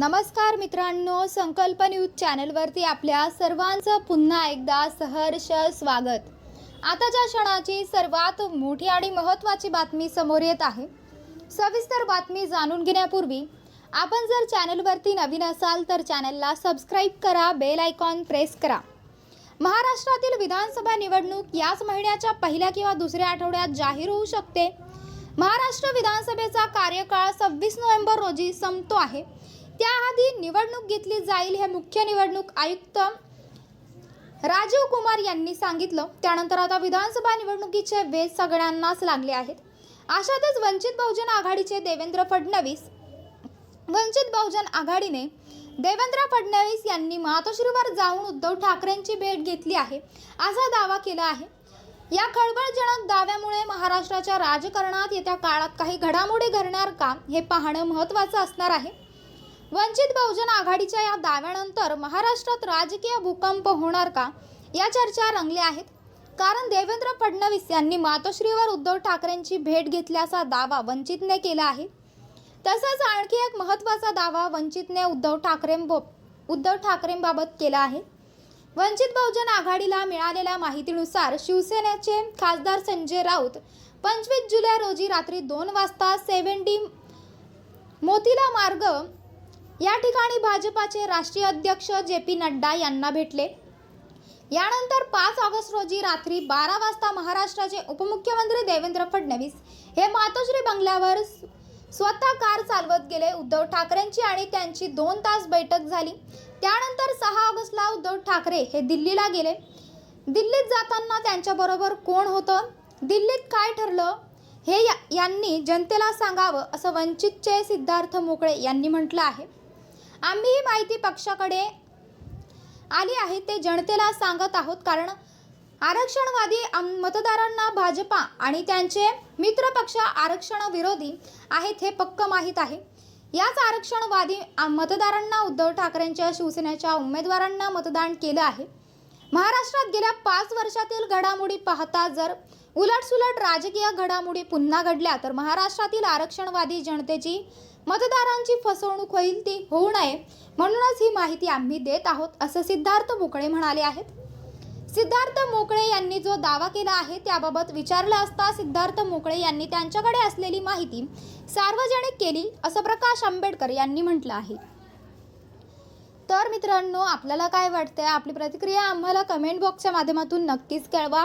नमस्कार मित्रांनो संकल्प न्यूज चॅनलवरती आपल्या सर्वांचं पुन्हा एकदा सहर्ष स्वागत. आताच्या क्षणाची सर्वात मोठी आणि महत्त्वाची बातमी समोर येत आहे सविस्तर बातमी जाणून घेण्यापूर्वी आपण जर चॅनलवरती नवीन असाल तर चॅनलला सबस्क्राईब करा बेल आयकॉन प्रेस करा. महाराष्ट्रातील विधानसभा निवडणूक याच महिन्याच्या पहिल्या किंवा दुसऱ्या आठवड्यात जाहीर होऊ शकते. महाराष्ट्र विधानसभेचा कार्यकाळ सव्वीस नोव्हेंबर रोजी संपतो आहे. त्याआधी निवडणूक घेतली जाईल हे मुख्य निवडणूक आयुक्त राजीव कुमार यांनी सांगितलं. त्यानंतर आता विधानसभा निवडणुकीचे वेध सगळ्यांनाच लागले आहेत. अशातच वंचित बहुजन आघाडीचे देवेंद्र फडणवीस वंचित बहुजन आघाडीने देवेंद्र फडणवीस यांनी मातोश्रीवर जाऊन उद्धव ठाकरेंची भेट घेतली आहे असा दावा केला आहे. या खळबळजनक दाव्यामुळे महाराष्ट्राच्या राजकारणात येत्या काळात काही घडामोडी घडणार का हे पाहणं महत्त्वाचं असणार आहे. वंचित बहुजन आघाडीच्या या दाव्यानंतर महाराष्ट्रात राजकीय भूकंप होणार का? या चर्चा रंगल्या आहेत. कारण देवेंद्र फडणवीस यांनी मातोश्रीवर उद्धव ठाकरेंची भेट घेतल्याचा दावा वंचितने केला आहे. तसंच आणखी एक महत्त्वाचा दावा वंचितने उद्धव ठाकरे उद्धव ठाकरेंबाबत केला आहे. वंचित बहुजन आघाडीला मिळालेल्या माहितीनुसार शिवसेनेचे खासदार संजय राऊत पंचवीस जुलै रोजी रात्री दोन वाजता सेव्हन्टी मोतीला मार्ग या ठिकाणी भाजपाचे राष्ट्रीय अध्यक्ष जे पी नड्डा यांना भेटले. यानंतर पाच ऑगस्ट रोजी रात्री बारा वाजता महाराष्ट्राचे उपमुख्यमंत्री देवेंद्र फडणवीस हे मातोश्री बंगल्यावर स्वतः कार चालवत गेले. उद्धव ठाकरेंची आणि त्यांची दोन तास बैठक झाली. त्यानंतर सहा ऑगस्टला उद्धव ठाकरे हे दिल्लीला गेले. दिल्लीत जाताना त्यांच्याबरोबर कोण होतं? दिल्लीत काय ठरलं? हे या यांनी जनतेला सांगावं असं वंचितचे सिद्धार्थ मोकळे यांनी म्हटलं आहे. आम्ही ही माहिती पक्षाकडे आली आहे ते जनतेला सांगत आहोत. कारण आरक्षणवादी आम- मतदारांना भाजपा आणि त्यांचे मित्रपक्ष आरक्षण विरोधी आहेत हे पक्क माहीत आहे. याच आरक्षणवादी मतदारांना उद्धव ठाकरेंच्या शिवसेनेच्या उमेदवारांना मतदान केलं आहे. महाराष्ट्रात गेल्या पाच वर्षातील घडामोडी पाहता जर उलटसुलट राजकीय घडामोडी पुन्हा घडल्या तर महाराष्ट्रातील आरक्षणवादी जनतेची मतदारांची फसवणूक होईल ती होऊ नये म्हणूनच ही माहिती आम्ही देत आहोत असं सिद्धार्थ मोकळे म्हणाले आहेत. सिद्धार्थ मोकळे यांनी जो दावा केला आहे त्याबाबत विचारलं असता सिद्धार्थ मोकळे यांनी त्यांच्याकडे असलेली माहिती सार्वजनिक केली असं प्रकाश आंबेडकर यांनी म्हटलं आहे. तर मित्रांनो आपल्याला काय वाटतंय? आपली प्रतिक्रिया आम्हाला कमेंट बॉक्सच्या माध्यमातून नक्कीच कळवा.